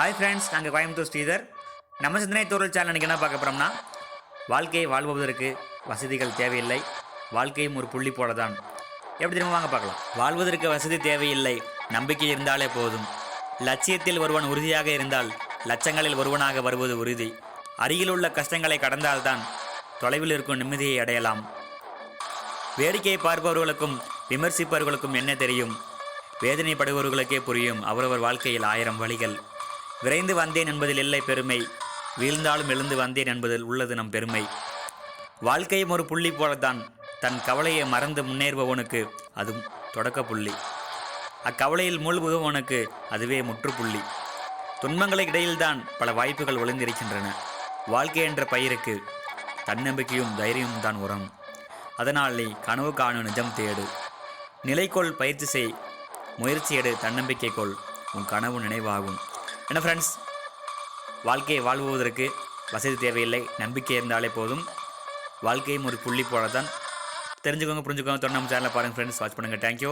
Hi friends நாங்கள் கோயம்புத்தூர் ஸ்ரீதர். நம்ம சிந்தனை தோறல் சேனல் இன்றைக்கி என்ன பார்க்க போகிறோம்னா வாழ்க்கையை வாழ்வதற்கு வசதிகள் தேவையில்லை. வாழ்க்கையும் ஒரு புள்ளி போல தான் எப்படி திரும்ப வாங்க பார்க்கலாம். வாழ்வதற்கு வசதி தேவையில்லை. நம்பிக்கை இருந்தாலே போதும். லட்சியத்தில் ஒருவன் உறுதியாக இருந்தால் லட்சங்களில் ஒருவனாக வருவது உறுதி. அருகில் உள்ள கஷ்டங்களை கடந்தால்தான் தொலைவில் இருக்கும் நிம்மதியை அடையலாம். வேடிக்கையை பார்ப்பவர்களுக்கும் விமர்சிப்பவர்களுக்கும் என்ன தெரியும்? வேதனைப்படுபவர்களுக்கே புரியும். அவரவர் வாழ்க்கையில் ஆயிரம் வழிகள். விரைந்து வந்தேன் என்பதில் இல்லை பெருமை. வீழ்ந்தாலும் எழுந்து வந்தேன் என்பதில் உள்ளது நம் பெருமை. வாழ்க்கையும் ஒரு புள்ளி போலத்தான். தன் கவலையை மறந்து முன்னேறுபவனுக்கு அது தொடக்க புள்ளி. அக்கவலையில் மூழ்குபவனுக்கு அதுவே முற்றுப்புள்ளி. துன்பங்களுக்கு இடையில்தான் பல வாய்ப்புகள் ஒளிந்திருக்கின்றன. வாழ்க்கை என்ற பயிருக்கு தன்னம்பிக்கையும் தைரியமும் தான் உரம். அதனால் நீ கனவு காணும் நிஜம் தேடு. நிலைக்கோள் பயிற்சி செய். முயற்சி எடு தன்னம்பிக்கை கொள். உன் கனவு நினைவாகும். என்ன ஃப்ரெண்ட்ஸ் வாழ்க்கையை வாழ்வதற்கு வசதி தேவையில்லை நம்பிக்கை இருந்தாலே போதும். வாழ்க்கையும் ஒரு புள்ளி போல தான் தெரிஞ்சுக்கோங்க புரிஞ்சுக்கோங்க தொடர்ந்து நம்ம சேனலில் பாருங்கள் ஃப்ரெண்ட்ஸ் வாட்ச் பண்ணுங்கள் தேங்க்யூ